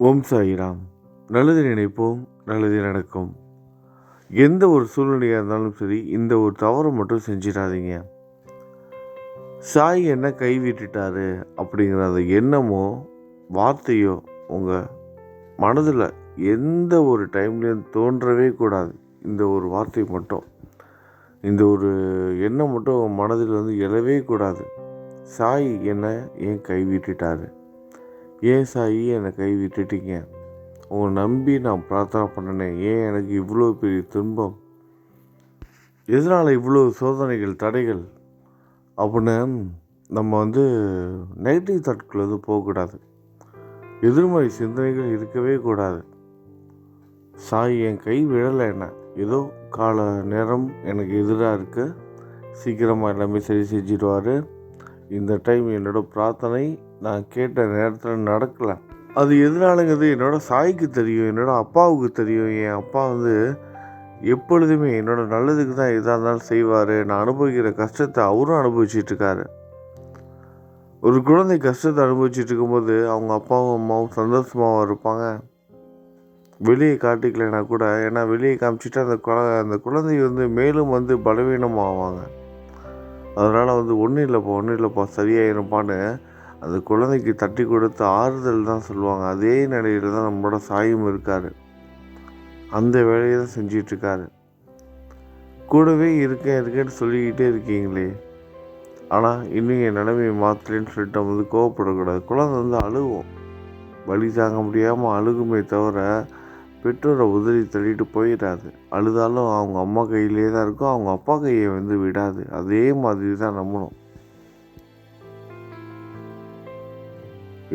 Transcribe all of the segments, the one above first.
ஓம் சாயிராம். நல்லது நினைப்போம் நல்லது நடக்கும். எந்த ஒரு சூழ்நிலையாக இருந்தாலும் சரி இந்த ஒரு தவறை மட்டும் செஞ்சிடாதீங்க. சாய் என்ன கைவிட்டுட்டாரு அப்படிங்கிற அந்த எண்ணமோ வார்த்தையோ உங்கள் மனதில் எந்த ஒரு டைம்லேயும் தோன்றவே கூடாது. இந்த ஒரு வார்த்தை மட்டும். இந்த ஒரு எண்ணம் மட்டும் உன் மனதில் வந்து எழவே கூடாது. சாய் என்ன ஏன் கைவிட்டுட்டாரு ஏன் என்னை கை விட்டுட்டீங்க. உங்களை நம்பி நான் பிரார்த்தனை பண்ணினேன். ஏன் எனக்கு இவ்வளோ பெரிய துன்பம்? எதனால் இவ்வளோ சோதனைகள் தடைகள்? அப்படின்னு நம்ம வந்து நெகட்டிவ் தாட்குள்ள வந்து போகக்கூடாது. எதிர்மறை சிந்தனைகள் இருக்கவே கூடாது. சாய் என் கை விழலை என்ன? ஏதோ கால நேரம் எனக்கு எதிராக இருக்குது சீக்கிரமாக எல்லாமே சரி செஞ்சிடுவார். இந்த டைம் என்னோட பிரார்த்தனை நான் கேட்ட நேரத்தில் நடக்கலை. அது எதனாலங்கிறது என்னோடய சாய்க்கு தெரியும் என்னோடய அப்பாவுக்கு தெரியும். என் அப்பா வந்து எப்பொழுதுமே என்னோட நல்லதுக்கு தான் எதாக இருந்தாலும் செய்வார். நான் அனுபவிக்கிற கஷ்டத்தை அவரும் அனுபவிச்சிட்ருக்காரு ஒரு குழந்தை கஷ்டத்தை அனுபவிச்சுட்டு இருக்கும்போது அவங்க அப்பாவும் அம்மாவும் சந்தோஷமாகவும் இருப்பாங்க? வெளியே காட்டிக்கலைன்னா கூட ஏன்னா வெளியே காமிச்சிட்டு அந்த குழ அந்த குழந்தை வந்து மேலும் வந்து பலவீனமாவாங்க. அதனால் வந்து ஒன்றும் இல்லைப்பா ஒன்றும் இல்லைப்பா சரியாயிருப்பான்னு அந்த குழந்தைக்கு தட்டி கொடுத்து ஆறுதல் தான் சொல்லுவாங்க. அதே நிலையில் தான் நம்மளோட சாயும் இருக்கார். அந்த வேலையை தான் செஞ்சிட்ருக்காரு. கூடவே இருக்கேன் இருக்கேன்னு சொல்லிக்கிட்டே இருக்கீங்களே. ஆனால் இன்னும் என் நிலைமையை மாற்றலன்னு சொல்லிட்டு நம்ம வந்து கோவப்படக்கூடாது. குழந்தை வந்து அழுகும் வழி தாங்க முடியாமல் அழுகுமே தவிர பெற்றோரை உதறி தள்ளிட்டு போயிடாது அழுதாலும் அவங்க அம்மா கையிலே தான் இருக்கும். அவங்க அப்பா கையை வந்து விடாது. அதே மாதிரி தான் நம்பணும்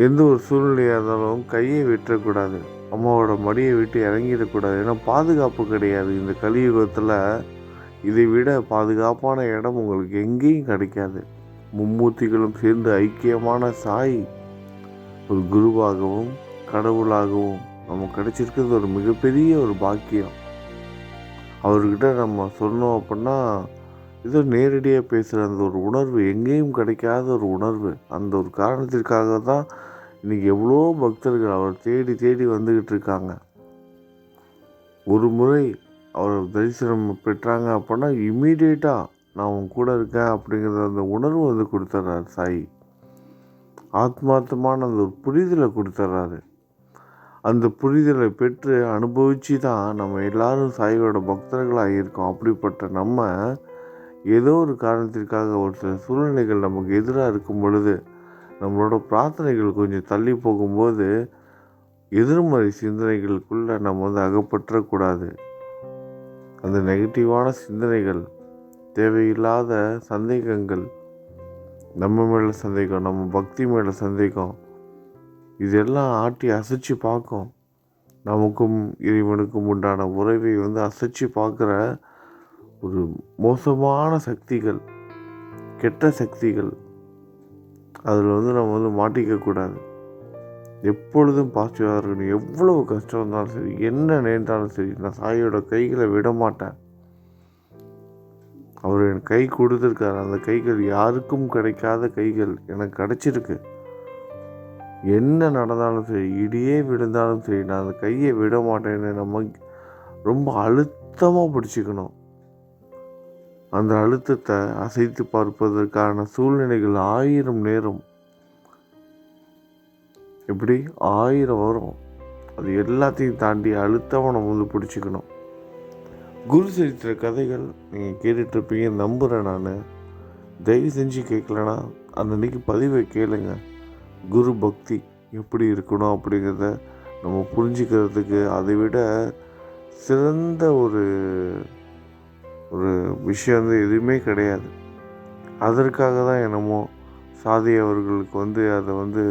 எந்த ஒரு சூழ்நிலையாக இருந்தாலும் கையை விட்டுறக்கூடாது அம்மாவோட மடியை விட்டு இறங்கிடக்கூடாது. ஏன்னா பாதுகாப்பு கிடையாது. இந்த கலியுகத்தில் இதை விட பாதுகாப்பான இடம் உங்களுக்கு எங்கேயும் கிடைக்காது. மும்மூர்த்திகளும் சேர்ந்து ஐக்கியமான சாய் ஒரு குருவாகவும் கடவுளாகவும் நமக்கு கிடைச்சிருக்கிறது ஒரு மிகப்பெரிய ஒரு பாக்கியம். அவர்கிட்ட நம்ம சொன்னோம் அப்படின்னா இது நேரடியாக பேசுகிற அந்த ஒரு உணர்வு எங்கேயும் கிடைக்காத ஒரு உணர்வு. அந்த ஒரு காரணத்திற்காக தான் இன்றைக்கி எவ்வளோ பக்தர்கள் அவர் தேடி தேடி வந்துக்கிட்டு இருக்காங்க. ஒரு முறை அவர் தரிசனம் பெற்றாங்க அப்படின்னா இம்மீடியட்டாக நான் உன் கூட இருக்கேன் அப்படிங்கிற அந்த உணர்வு வந்து கொடுத்துட்றாரு சாய். ஆத்மார்த்தமான அந்த ஒரு புரிதலை கொடுத்துட்றாரு அந்த புரிதலை பெற்று அனுபவித்து தான் நம்ம எல்லாரும் சாயோட பக்தர்களாக இருக்கோம் அப்படிப்பட்ட நம்ம ஏதோ ஒரு காரணத்திற்காக ஒரு சில சூழ்நிலைகள் நமக்கு எதிராக இருக்கும் பொழுது நம்மளோட பிரார்த்தனைகள் கொஞ்சம் தள்ளி போகும்போது எதிர்மறை சிந்தனைகளுக்குள்ளே நம்ம வந்து அகப்பற்றக்கூடாது. அந்த நெகட்டிவான சிந்தனைகள் தேவையில்லாத சந்தேகங்கள் நம்ம மேலே சந்தேகம் நம்ம பக்தி மேலே சந்தேகம் இதெல்லாம் ஆட்டி அசைச்சு பார்க்கும். நமக்கும் இறைவனுக்கும் உண்டான உறவை வந்து அசைச்சு பார்க்குற ஒரு மோசமான சக்திகள் கெட்ட சக்திகள் அதில் வந்து நம்ம வந்து மாட்டிக்கக்கூடாது எப்பொழுதும் பாசிட்டிவாக இருக்கணும். எவ்வளோ கஷ்டம் இருந்தாலும் சரி என்ன நேர்ந்தாலும் சரி நான் சாயோட கைகளை விட மாட்டேன். அவர் என் கை கொடுத்துருக்காரு. அந்த கைகள் யாருக்கும் கிடைக்காத கைகள் எனக்கு கிடச்சிருக்கு. என்ன நடந்தாலும் சரி இடியே விழுந்தாலும் சரி நான் அந்த கையை விட மாட்டேன்னு நம்ம ரொம்ப அழுத்தமாக பிடிச்சிக்கணும். அந்த அழுத்தத்தை அசைத்து பார்ப்பதற்கான சூழ்நிலைகள் ஆயிரம் நேரம். எப்படி? ஆயிரம் வரும். அது எல்லாத்தையும் தாண்டி அழுத்தமாக நம்ம வந்து பிடிச்சிக்கணும். குரு சரித்திர கதைகள் நீங்கள் கேட்டுட்ருப்பீங்க நம்புகிறேன் நான். தயவு செஞ்சு கேட்கலன்னா அந்த அன்னைக்கு பதிவை கேளுங்கள் குரு பக்தி எப்படி இருக்கணும் அப்படிங்கிறத நம்ம புரிஞ்சுக்கிறதுக்கு அதை விட சிறந்த ஒரு ஒரு விஷயம் வந்து எதுவுமே கிடையாது. அதற்காக தான் என்னமோ சாதி அவர்களுக்கு வந்து அதை வந்து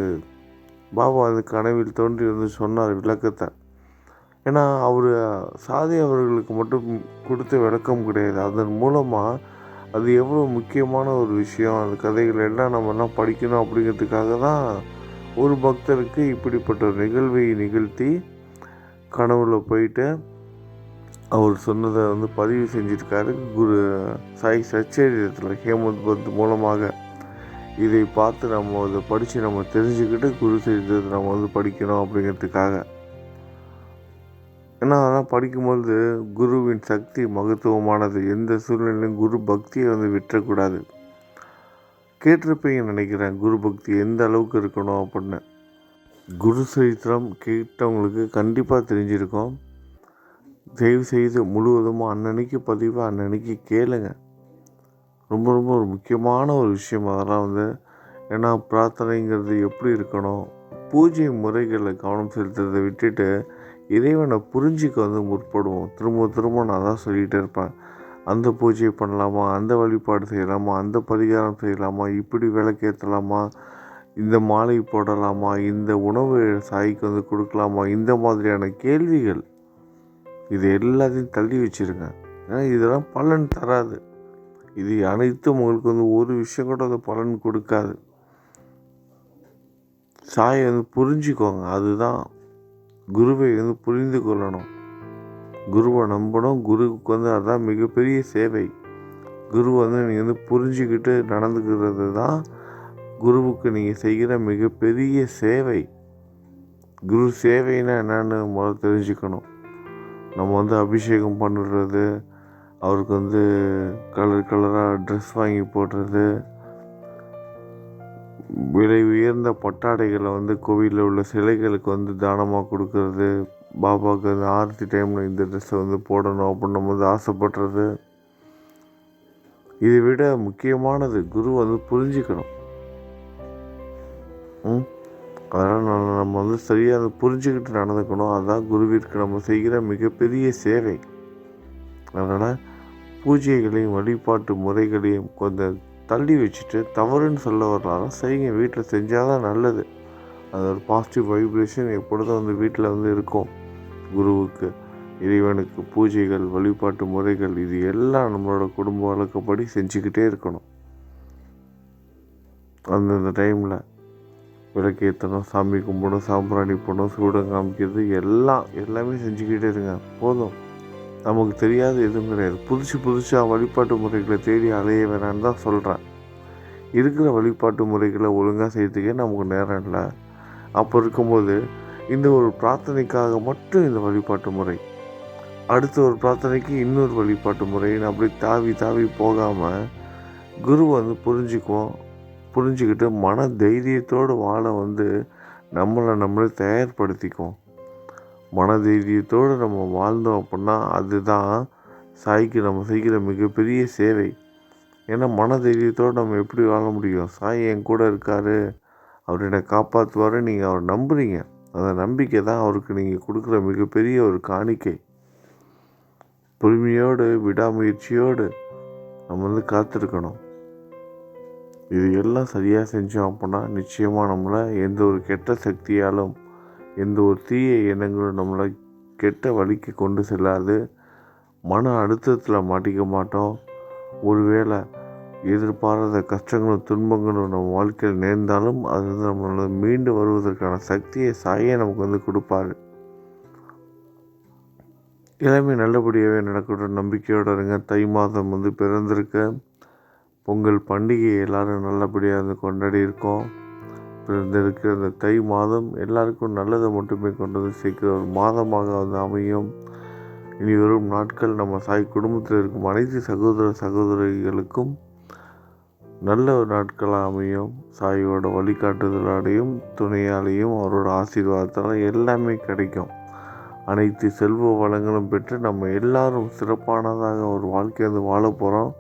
பாபா அந்த கனவில் தோன்றி வந்து சொன்னார் விளக்கத்தை. ஏன்னா அவர் சாதி அவர்களுக்கு மட்டும் கொடுத்த விளக்கம் கிடையாது. அதன் மூலமாக அது எவ்வளோ முக்கியமான ஒரு விஷயம். அந்த கதைகள் எல்லாம் நம்ம என்ன படிக்கணும் அப்படிங்கிறதுக்காக தான் ஒரு பக்தருக்கு இப்படிப்பட்ட ஒரு நிகழ்வை நிகழ்த்தி கனவுல போயிட்டு அவர் சொன்னதை வந்து பதிவு செஞ்சிருக்காரு. குரு சாய் சச்சரியத்தில் ஹேமந்த் பந்த் மூலமாக இதை பார்த்து நம்ம அதை படித்து நம்ம தெரிஞ்சுக்கிட்டு குரு சரித்திரத்தை நம்ம வந்து படிக்கணும் அப்படிங்கிறதுக்காக. ஏன்னா அதெல்லாம் படிக்கும்போது குருவின் சக்தி மகத்துவமானது. எந்த சூழ்நிலையிலும் குரு பக்தியை வந்து விட்டுறக்கூடாது கேட்டிருப்பீங்க நினைக்கிறேன். குரு பக்தி எந்த அளவுக்கு இருக்கணும் அப்படின்னு. குரு சரித்திரம் கேட்டவங்களுக்கு கண்டிப்பாக தெரிஞ்சிருக்கோம். தயவு செய்து முழுவதுமாக அன்னன்னைக்கு பதிவு அன்னன்னைக்கு கேளுங்க. ரொம்ப ரொம்ப ஒரு முக்கியமான ஒரு விஷயம் அதெல்லாம் வந்து ஏன்னா பிரார்த்தனைங்கிறது எப்படி இருக்கணும்? பூஜை முறைகளில் கவனம் செலுத்துறதை விட்டுட்டு இறைவனை புரிஞ்சிக்க வந்து முற்படுவோம். திரும்ப திரும்ப நான் தான் சொல்லிகிட்டே இருப்பேன். அந்த பூஜை பண்ணலாமா? அந்த வழிபாடு செய்யலாமா? அந்த பரிகாரம் செய்யலாமா? இப்படி விளக்கேற்றலாமா? இந்த மாலை போடலாமா? இந்த உணவு சாய்க்கு வந்து கொடுக்கலாமா? இந்த மாதிரியான கேள்விகள். இது எல்லாத்தையும் தள்ளி வச்சுருங்க. ஏன்னா இதெல்லாம் பலன் தராது. இது அனைத்தும் உங்களுக்கு வந்து ஒரு விஷயம் கூட அது பலன் கொடுக்காது. சாயை வந்து புரிஞ்சுக்கோங்க. அதுதான் குருவை வந்து புரிந்து கொள்ளணும். குருவை நம்பணும். குருவுக்கு வந்து அதுதான் மிகப்பெரிய சேவை. குரு வந்து நீங்கள் வந்து புரிஞ்சுக்கிட்டு நடந்துக்கிறது தான் குருவுக்கு நீங்கள் செய்கிற மிகப்பெரிய சேவை. குரு சேவைன்னா என்னன்னு முதல்ல தெரிஞ்சுக்கணும். நம்ம வந்து அபிஷேகம் பண்ணுறது அவருக்கு வந்து கலர் கலராக ட்ரெஸ் வாங்கி போடுறது விலை உயர்ந்த பட்டாடைகளை வந்து கோவிலில் உள்ள சிலைகளுக்கு வந்து தானமாக கொடுக்கறது பாபாவுக்கு அந்த ஆரத்தி டைமில் இந்த ட்ரெஸ்ஸை வந்து போடணும் அப்படின்னு நம்ம வந்து ஆசைப்படுறது. இதை விட முக்கியமானது குரு வந்து புரிஞ்சுக்கணும். ம்? அதனால் நம்ம நம்ம வந்து சரியாக அதை புரிஞ்சுக்கிட்டு நடந்துக்கணும். அதுதான் குருவிற்கு நம்ம செய்கிற மிகப்பெரிய சேவை. அதனால் பூஜைகளையும் வழிபாட்டு முறைகளையும் கொஞ்சம் தள்ளி வச்சுட்டு தவறுன்னு சொல்ல வரலாம் சரிங்க வீட்டில் செஞ்சால் தான் நல்லது. அது ஒரு பாசிட்டிவ் வைப்ரேஷன் எப்பொழுதும் வந்து வீட்டில் வந்து இருக்கும். குருவுக்கு இறைவனுக்கு பூஜைகள் வழிபாட்டு முறைகள் இது எல்லாம் நம்மளோட குடும்ப வழக்கப்படி செஞ்சுக்கிட்டே இருக்கணும். அந்தந்த டைமில் விளக்கேற்றணும் சாமி கும்பிடணும் சாம்பிராணி போடணும் சூடம் காமிக்கிறது எல்லாம் எல்லாமே செஞ்சுக்கிட்டே இருங்க. போதும். நமக்கு தெரியாத எதுவும் கிடையாது. புதுசு புதுசாக வழிபாட்டு முறைகளை தேடி அலைய வேணான்னு தான் சொல்கிறேன் இருக்கிற வழிபாட்டு முறைகளை ஒழுங்காக செய்யறதுக்கே நமக்கு நேரம் இல்லை. அப்போ இருக்கும்போது இந்த ஒரு பிரார்த்தனைக்காக மட்டும் இந்த வழிபாட்டு முறை. அடுத்த ஒரு பிரார்த்தனைக்கு இன்னொரு வழிபாட்டு முறைன்னு அப்படி தாவி தாவி போகாமல் குரு வந்து புரிஞ்சுக்குவோம். புரிஞ்சுக்கிட்டு மன தைரியத்தோடு வாழ வந்து நம்மளை நம்மளே தயார்படுத்திக்குவோம். மன தைரியத்தோடு நம்ம வாழ்ந்தோம் அப்படின்னா அதுதான் சாய்க்கு நம்ம செய்கிற மிகப்பெரிய சேவை. ஏன்னா மன தைரியத்தோடு நம்ம எப்படி வாழ முடியும்? சாய் என் கூட இருக்கார். அவர் என்னை காப்பாற்றுவார் நீங்கள் அவர் நம்புகிறீங்க அந்த நம்பிக்கை தான் அவருக்கு நீங்கள் கொடுக்குற மிகப்பெரிய ஒரு காணிக்கை. பொறுமையோடு விடாமுயற்சியோடு நம்ம வந்து காத்திருக்கணும். இது எல்லாம் சரியாக செஞ்சோம் அப்படின்னா நிச்சயமாக நம்மளை எந்த ஒரு கெட்ட சக்தியாலும் எந்த ஒரு தீய எண்ணங்களும் நம்மளை கெட்ட வழிக்கு கொண்டு செல்லாது. மன அழுத்தத்தில் மாட்டிக்க மாட்டோம். ஒருவேளை எதிர்பாராத கஷ்டங்களும் துன்பங்களும் நம்ம வாழ்க்கையில் நேர்ந்தாலும் அது வந்து நம்மளை மீண்டு வருவதற்கான சக்தியை சாயே நமக்கு வந்து கொடுப்பாரு. எல்லாமே நல்லபடியாகவே நடக்கட்டும் நம்பிக்கையோடு இருங்க. தை மாதம் வந்து பிறந்திருக்க பொங்கல் பண்டிகை எல்லோரும் நல்லபடியாக வந்து கொண்டாடி இருக்கோம். பிறந்திருக்கிற அந்த தை மாதம் எல்லாருக்கும் நல்லதை மட்டுமே கொண்டு வந்து சேர்க்கிற ஒரு மாதமாக வந்து அமையும். இனி வரும் நாட்கள் நம்ம சாய் குடும்பத்தில் இருக்கும் அனைத்து சகோதர சகோதரிகளுக்கும் நல்ல ஒரு நாட்களாக அமையும். சாயோட வழிகாட்டுதலாலையும் துணையாலையும் அவரோட ஆசீர்வாதத்தால் எல்லாமே கிடைக்கும். அனைத்து செல்வ வளங்களும் பெற்று நம்ம எல்லாரும் சிறப்பானதாக ஒரு வாழ்க்கையை வந்து வாழ போகிறோம்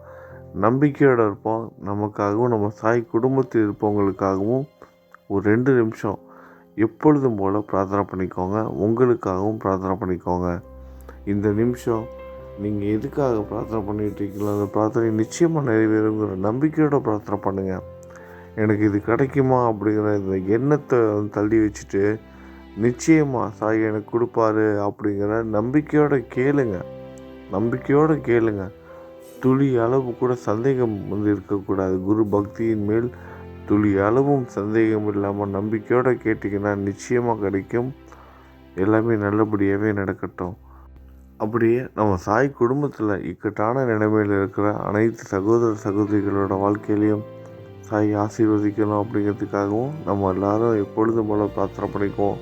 நம்பிக்கையோடு இருப்போம். நமக்காகவும் நம்ம சாய் குடும்பத்தில் இருப்பவங்களுக்காகவும் ஒரு ரெண்டு நிமிஷம் எப்பொழுதும் போல் பிரார்த்தனை பண்ணிக்கோங்க. உங்களுக்காகவும் பிரார்த்தனை பண்ணிக்கோங்க. இந்த நிமிஷம் நீங்கள் எதுக்காக பிரார்த்தனை பண்ணிகிட்டு இருக்கீங்களோ அந்த பிரார்த்தனை நிச்சயமாக நிறைவேறுங்கிற நம்பிக்கையோட பிரார்த்தனை பண்ணுங்கள் எனக்கு இது கிடைக்குமா அப்படிங்கிற இந்த எண்ணத்தை வந்து தள்ளி வச்சுட்டு நிச்சயமாக சாய் எனக்கு கொடுப்பாரு அப்படிங்கிற நம்பிக்கையோட கேளுங்க. நம்பிக்கையோடு கேளுங்க. துளி அளவு கூட சந்தேகம் வந்து இருக்கக்கூடாது. குரு பக்தியின் மேல் துளி அளவும் சந்தேகம் இல்லாமல் நம்பிக்கையோடு கேட்டிங்கன்னா நிச்சயமாக கிடைக்கும். எல்லாமே நல்லபடியாகவே நடக்கட்டும். அப்படியே நம்ம சாய் குடும்பத்தில் இக்கட்டான நிலைமையில் இருக்கிற அனைத்து சகோதர சகோதரிகளோட வாழ்க்கையிலையும் சாய் ஆசீர்வதிக்கணும் அப்படிங்கிறதுக்காகவும் நம்ம எல்லாரும் எப்பொழுதும் போல பிரார்த்தனை பண்ணிக்குவோம்.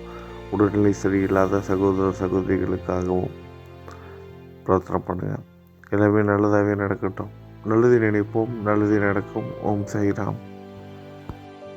உடல்நிலை சரியில்லாத சகோதர சகோதரிகளுக்காகவும் பிரார்த்தனை பண்ணுங்கள் எல்லாமே நல்லதாகவே நடக்கட்டும். நல்லது நினைப்போம் நல்லது நடக்கும். ஓம் சாய்ராம்.